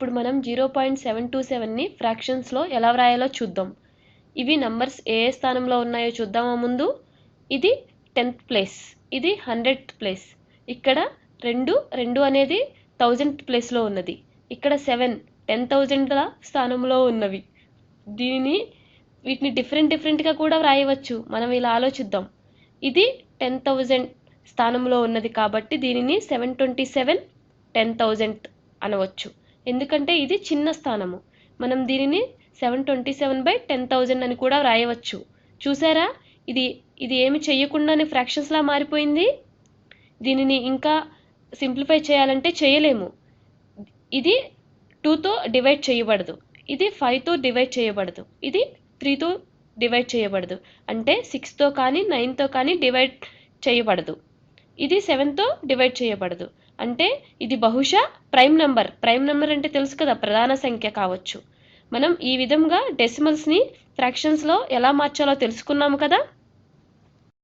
ఇప్పుడు మనం zero point seven two సెవెన్ని ఫ్రాక్షన్స్లో ఎలా వ్రాయాలో చూద్దాం. ఇవి నంబర్స్ ఏ ఏ స్థానంలో ఉన్నాయో చూద్దామా ముందు? ఇది టెన్త్ ప్లేస్ ఇది హండ్రెడ్ ప్లేస్ ఇక్కడ రెండు రెండు అనేది థౌజండ్ ప్లేస్లో ఉన్నది. ఇక్కడ సెవెన్ టెన్ థౌజండ్ల స్థానంలో ఉన్నవి. దీనిని వీటిని డిఫరెంట్ డిఫరెంట్గా కూడా వ్రాయవచ్చు. మనం ఇలా ఆలోచిద్దాం. ఇది టెన్ థౌజండ్ స్థానంలో ఉన్నది కాబట్టి దీనిని seven twenty seven ten thousand అనవచ్చు. ఎందుకంటే ఇది చిన్న స్థానము. మనం దీనిని seven twenty seven by ten thousand అని కూడా వ్రాయవచ్చు. చూసారా? ఇది ఇది ఏమి చేయకుండానే ఫ్రాక్షన్స్లా మారిపోయింది. దీనిని ఇంకా సింప్లిఫై చేయాలంటే చేయలేము. ఇది టూతో డివైడ్ చేయబడదు. ఇది ఫైవ్తో డివైడ్ చేయబడదు. ఇది త్రీతో డివైడ్ చేయబడదు. అంటే సిక్స్తో కానీ నైన్తో కానీ డివైడ్ చేయబడదు. ఇది సెవెన్తో డివైడ్ చేయబడదు. అంటే ఇది బహుశా ప్రైమ్ నెంబర్ ప్రైమ్ నెంబర్ అంటే తెలుసు కదా ప్రధాన సంఖ్య కావచ్చు. మనం ఈ విధంగా డెసిమల్స్ని ఫ్రాక్షన్స్లో ఎలా మార్చాలో తెలుసుకున్నాము కదా?